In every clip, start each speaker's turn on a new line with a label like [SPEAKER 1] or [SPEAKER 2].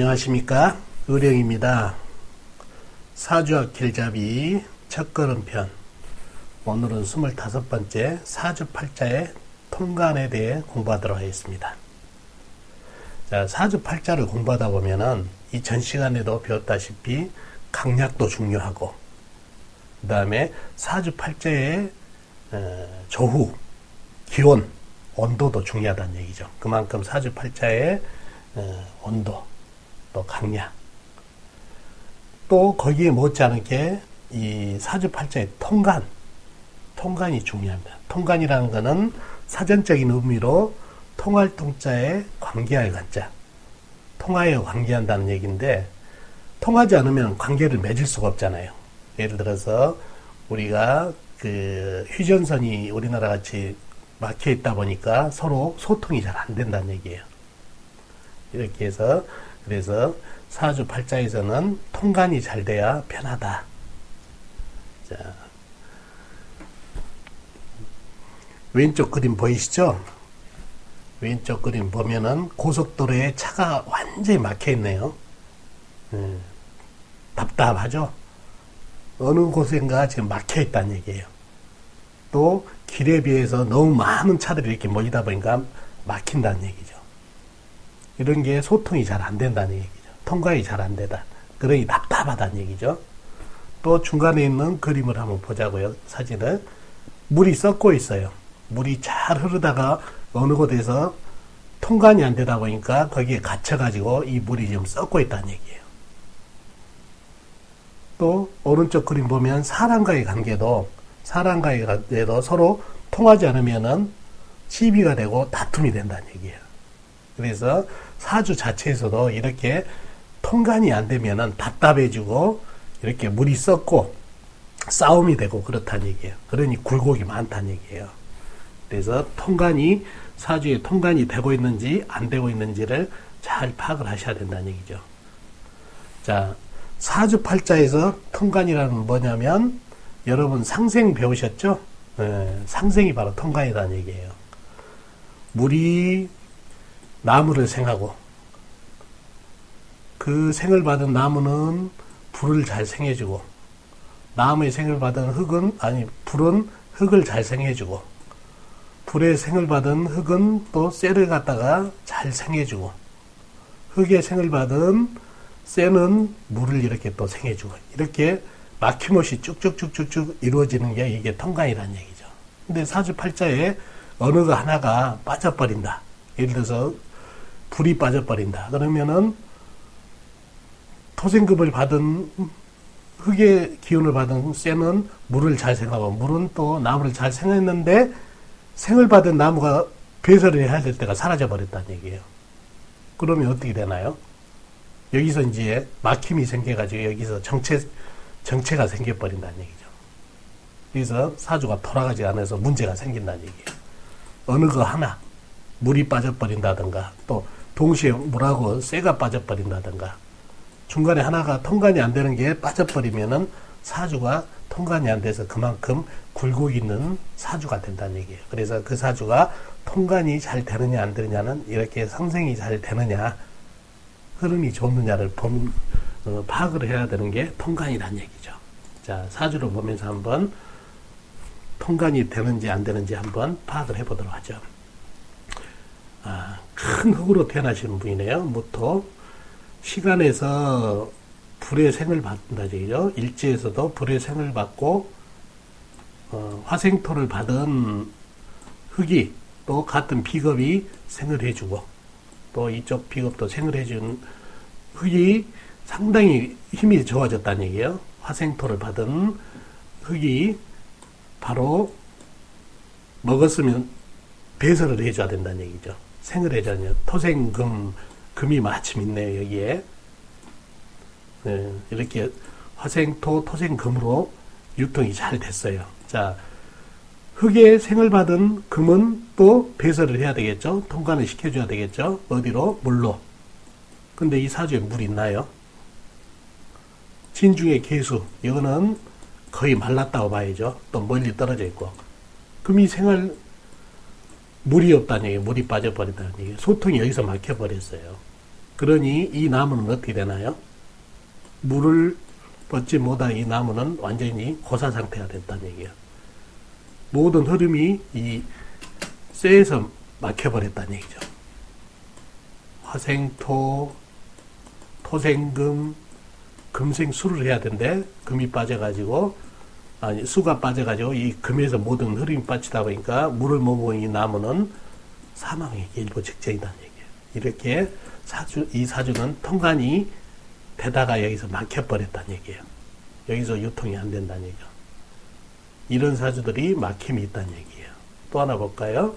[SPEAKER 1] 안녕하십니까? 의령입니다. 사주학 길잡이 첫걸음편. 오늘은 25번째 사주팔자의 통간에 대해 공부하도록 하겠습니다. 자, 사주팔자를 공부하다 보면은 이전 시간에도 배웠다시피 강약도 중요하고 그 다음에 사주팔자의 어, 조후 기온 온도도 중요하다는 얘기죠. 그만큼 사주팔자의 어, 온도 또 강약 또 거기에 못지않게 이 사주팔자의 통간 통간이 중요합니다. 통간이라는 것은 사전적인 의미로 통할 통자에 관계할 관자 통하여 관계한다는 얘기인데 통하지 않으면 관계를 맺을 수가 없잖아요. 예를 들어서 우리가 그 휴전선이 우리나라 같이 막혀 있다 보니까 서로 소통이 잘 안 된다는 얘기예요. 이렇게 해서 그래서 사주 팔자에서는 통관이 잘 돼야 편하다. 자, 왼쪽 그림 보이시죠? 왼쪽 그림 보면은 고속도로에 차가 완전히 막혀 있네요. 음, 답답하죠? 어느 곳인가 지금 막혀 있다는 얘기예요. 또 길에 비해서 너무 많은 차들이 이렇게 모이다 보니까 막힌다는 얘기죠. 이런 게 소통이 잘 안 된다는 얘기죠. 통과이 잘 안 되다. 그러니 답답하다는 얘기죠. 또 중간에 있는 그림을 한번 보자고요. 사진을. 물이 썩고 있어요. 물이 잘 흐르다가 어느 곳에서 통관이 안 되다 보니까 거기에 갇혀가지고 이 물이 지금 썩고 있다는 얘기예요. 또 오른쪽 그림 보면 사람과의 관계도 사람과의 관계도 서로 통하지 않으면은 시비가 되고 다툼이 된다는 얘기예요. 그래서 사주 자체에서도 이렇게 통관이 안 되면은 답답해지고 이렇게 물이 썩고 싸움이 되고 그렇다는 얘기예요. 그러니 굴곡이 많다는 얘기예요. 그래서 통관이 사주에 통관이 되고 있는지 안 되고 있는지를 잘 파악을 하셔야 된다는 얘기죠. 자, 사주 팔자에서 통관이라는 뭐냐면 여러분 상생 배우셨죠? 네, 상생이 바로 통관이라는 얘기예요. 물이 나무를 생하고 그 생을 받은 나무는 불을 잘 생해주고 나무의 생을 받은 흙은 아니 불은 흙을 잘 생해주고 불의 생을 받은 흙은 또 쇠를 갖다가 잘 생해주고 흙의 생을 받은 쇠는 물을 이렇게 또 생해주고 이렇게 막힘없이 쭉쭉쭉쭉쭉 이루어지는 게 이게 통관이라는 얘기죠. 근데 사주팔자에 어느 거 하나가 빠져버린다. 예를 들어서 불이 빠져버린다. 그러면은 토생급을 받은 흙의 기운을 받은 쇠는 물을 잘 생하고 물은 또 나무를 잘 생했는데 생을 받은 나무가 배설을 해야 될 때가 사라져 버렸다는 얘기예요. 그러면 어떻게 되나요? 여기서 이제 막힘이 생겨가지고 여기서 정체 정체가 생겨버린다는 얘기죠. 그래서 사주가 돌아가지 않아서 문제가 생긴다는 얘기예요. 어느 거 하나 물이 빠져버린다든가 또 동시에 물하고 쇠가 빠져버린다든가 중간에 하나가 통관이 안 되는 게 빠져버리면은 사주가 통관이 안 돼서 그만큼 굴곡 있는 사주가 된다는 얘기예요. 그래서 그 사주가 통관이 잘 되느냐 안 되느냐는 이렇게 상생이 잘 되느냐 흐름이 좋느냐를 본, 어, 파악을 해야 되는 게 통관이라는 얘기죠. 자 사주를 보면서 한번 통관이 되는지 안 되는지 한번 파악을 해보도록 하죠. 아, 큰 흙으로 태어나시는 분이네요. 무토. 시간에서 불의 생을 받는다 얘기죠. 일지에서도 불의 생을 받고 어, 화생토를 받은 흙이 또 같은 비겁이 생을 해주고 또 이쪽 비겁도 생을 해준 흙이 상당히 힘이 좋아졌다는 얘기예요. 화생토를 받은 흙이 바로 먹었으면 배설을 해줘야 된다는 얘기죠. 생을 돼요. 토생금 금이 마침 있네요, 여기에. 네, 이렇게 화생토, 토생금으로 유통이 잘 됐어요. 자, 흙에 생을 받은 금은 또 배설을 해야 되겠죠? 통관을 시켜줘야 되겠죠? 어디로? 물로. 근데 이 사주에 물 있나요? 진중의 개수, 이거는 거의 말랐다고 봐야죠. 또 멀리 떨어져 있고. 금이 생을 물이 없다는 얘기, 물이 빠져버린다는 얘기. 소통이 여기서 막혀버렸어요. 그러니 이 나무는 어떻게 되나요? 물을 뻗지 못한 이 나무는 완전히 고사 상태가 됐다는 얘기예요. 모든 흐름이 이 쇠에서 막혀버렸다는 얘기죠. 화생토, 토생금, 금생수를 해야 되는데 금이 빠져가지고 아니 수가 빠져가지고 이 금에서 모든 흐름이 빠지다 보니까 물을 못 먹은 이 나무는 사망의 일부 직전이다는 얘기예요. 이렇게 사주 이 사주는 통관이 되다가 여기서 막혀버렸다는 얘기예요. 여기서 유통이 안 된다는 얘기죠. 이런 사주들이 막힘이 있다는 얘기예요. 또 하나 볼까요?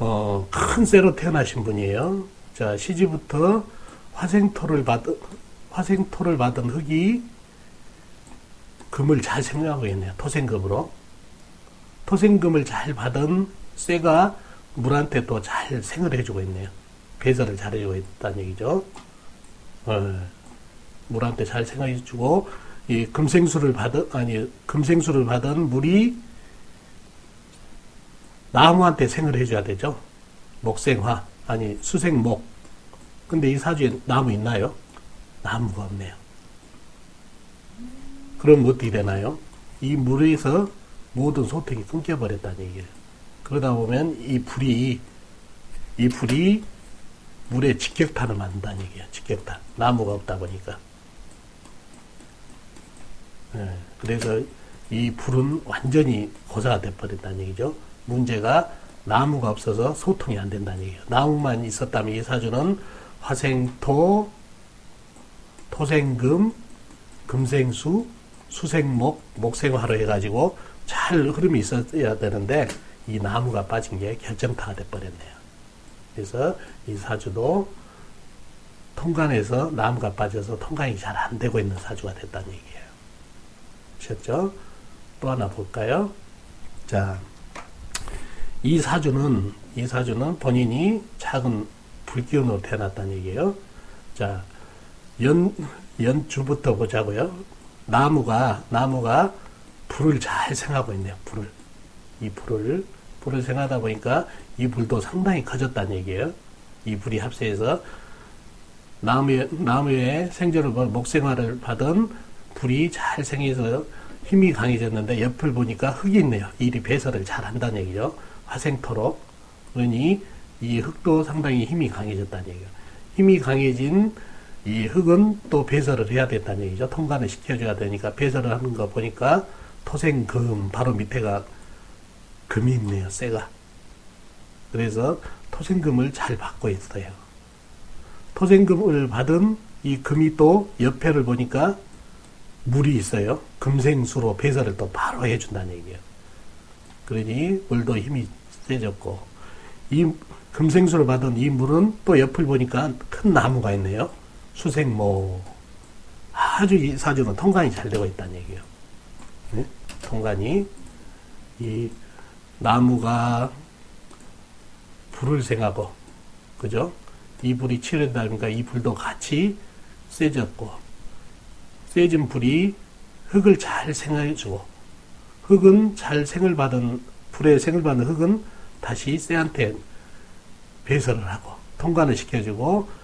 [SPEAKER 1] 어, 큰 쇠로 태어나신 분이에요. 자, 시지부터 화생토를 받은, 화생토를 받은 흙이 금을 잘 생각하고 있네요. 토생금으로. 토생금을 잘 받은 쇠가 물한테 또 잘 생을 해주고 있네요. 배설을 잘 해주고 있다는 얘기죠. 어, 물한테 잘 생각해주고, 이 금생수를 받은, 아니, 금생수를 받은 물이 나무한테 생을 해줘야 되죠. 목생화, 아니, 수생목. 근데 이 사주에 나무 있나요? 나무가 없네요. 그럼 어떻게 되나요? 이 물에서 모든 소통이 끊겨버렸다는 얘기예요. 그러다 보면 이 불이, 이 불이 물에 직격탄을 만든다는 얘기예요. 직격탄. 나무가 없다 보니까. 예, 그래서 이 불은 완전히 고사가 돼버린다는 얘기죠. 문제가 나무가 없어서 소통이 안 된다는 얘기예요. 나무만 있었다면 이 사주는 화생토, 토생금, 금생수, 수생목, 목생화로 해가지고 잘 흐름이 있어야 되는데 이 나무가 빠진 게 결정타가 돼버렸네요. 그래서 이 사주도 통관에서 나무가 빠져서 통관이 잘 안 되고 있는 사주가 됐다는 얘기예요. 아셨죠? 또 하나 볼까요? 자, 이 사주는 이 사주는 본인이 작은 불기운으로 태어났다는 얘기예요. 자, 연 연주부터 보자고요. 나무가 나무가 불을 잘 생하고 있네요. 불을 이 불을 불을 생하다 보니까 이 불도 상당히 커졌다는 얘기예요. 이 불이 합세해서 나무에 나무에 생존을 목생화를 받은 불이 잘 생해서 힘이 강해졌는데 옆을 보니까 흙이 있네요. 일이 배설을 잘 한다는 얘기죠. 화생토로. 그러니 이 흙도 상당히 힘이 강해졌다는 얘기예요. 힘이 강해진 이 흙은 또 배설을 해야 된다는 얘기죠. 통관을 시켜줘야 되니까 배설을 하는 거 보니까 토생금 바로 밑에가 금이 있네요. 쇠가. 그래서 토생금을 잘 받고 있어요. 토생금을 받은 이 금이 또 옆에를 보니까 물이 있어요. 금생수로 배설을 또 바로 해준다는 얘기예요. 그러니 물도 힘이 세졌고 이 금생수를 받은 이 물은 또 옆을 보니까 큰 나무가 있네요. 수생모 아주 이 사주는 통관이 잘 되고 있다는 얘기예요. 네? 통관이 이 나무가 불을 생하고 그죠? 이 불이 치료되다 니까 이 불도 같이 세졌고 세진 불이 흙을 잘 생해주고 흙은 잘 생을 받은 불에 생을 받은 흙은 다시 쇠한테 배설을 하고 통관을 시켜주고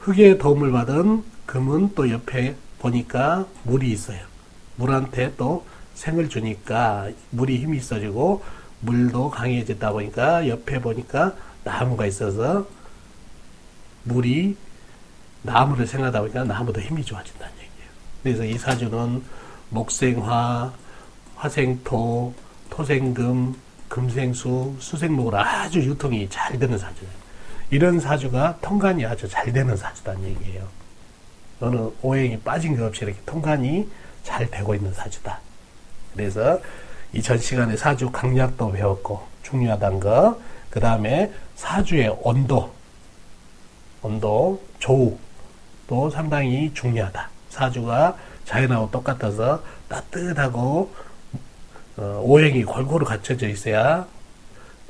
[SPEAKER 1] 흙의 도움을 받은 금은 또 옆에 보니까 물이 있어요. 물한테 또 생을 주니까 물이 힘이 있어지고 물도 강해졌다 보니까 옆에 보니까 나무가 있어서 물이 나무를 생하다 보니까 나무도 힘이 좋아진다는 얘기예요. 그래서 이 사주는 목생화, 화생토, 토생금, 금생수, 수생목으로 아주 유통이 잘 되는 사주예요. 이런 사주가 통관이 아주 잘 되는 사주다는 얘기예요. 어느 오행이 빠진 것 없이 이렇게 통관이 잘 되고 있는 사주다. 그래서 이전 시간에 사주 강약도 배웠고 중요하다는 거. 그 다음에 사주의 온도, 온도, 조우도 상당히 중요하다. 사주가 자연하고 똑같아서 따뜻하고 어, 오행이 골고루 갖춰져 있어야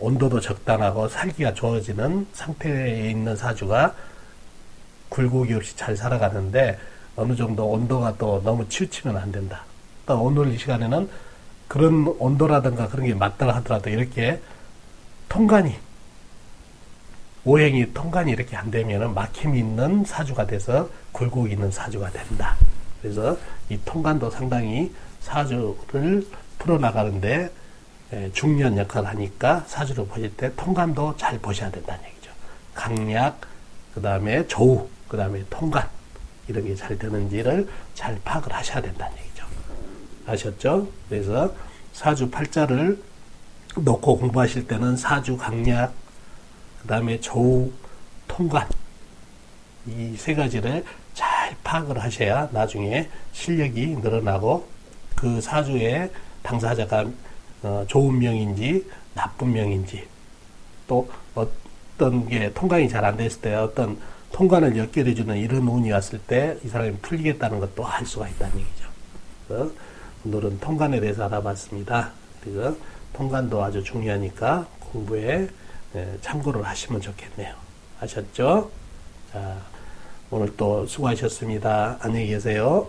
[SPEAKER 1] 온도도 적당하고 살기가 좋아지는 상태에 있는 사주가 굴곡이 없이 잘 살아가는데 어느 정도 온도가 또 너무 치우치면 안 된다. 또 오늘 이 시간에는 그런 온도라든가 그런 게 맞다 하더라도 이렇게 통관이 오행이 통관이 이렇게 안 되면은 막힘이 있는 사주가 돼서 굴곡이 있는 사주가 된다. 그래서 이 통관도 상당히 사주를 풀어나가는데 예, 중요한 역할을 하니까 사주를 보실 때 통관도 잘 보셔야 된다는 얘기죠. 강약, 그 다음에 조우, 그 다음에 통관 이런 게 잘 되는지를 잘 파악을 하셔야 된다는 얘기죠. 아셨죠? 그래서 사주 팔자를 놓고 공부하실 때는 사주 강약, 그 다음에 조우, 통관 이 세 가지를 잘 파악을 하셔야 나중에 실력이 늘어나고 그 사주의 당사자가 어, 좋은 명인지 나쁜 명인지 또 어떤 게 통관이 잘 안 됐을 때 어떤 통관을 연결해주는 이런 운이 왔을 때 이 사람이 풀리겠다는 것도 알 수가 있다는 얘기죠. 그래서 오늘은 통관에 대해서 알아봤습니다. 그래서 통관도 아주 중요하니까 공부에 예, 참고를 하시면 좋겠네요. 아셨죠? 자, 오늘 또 수고하셨습니다. 안녕히 계세요.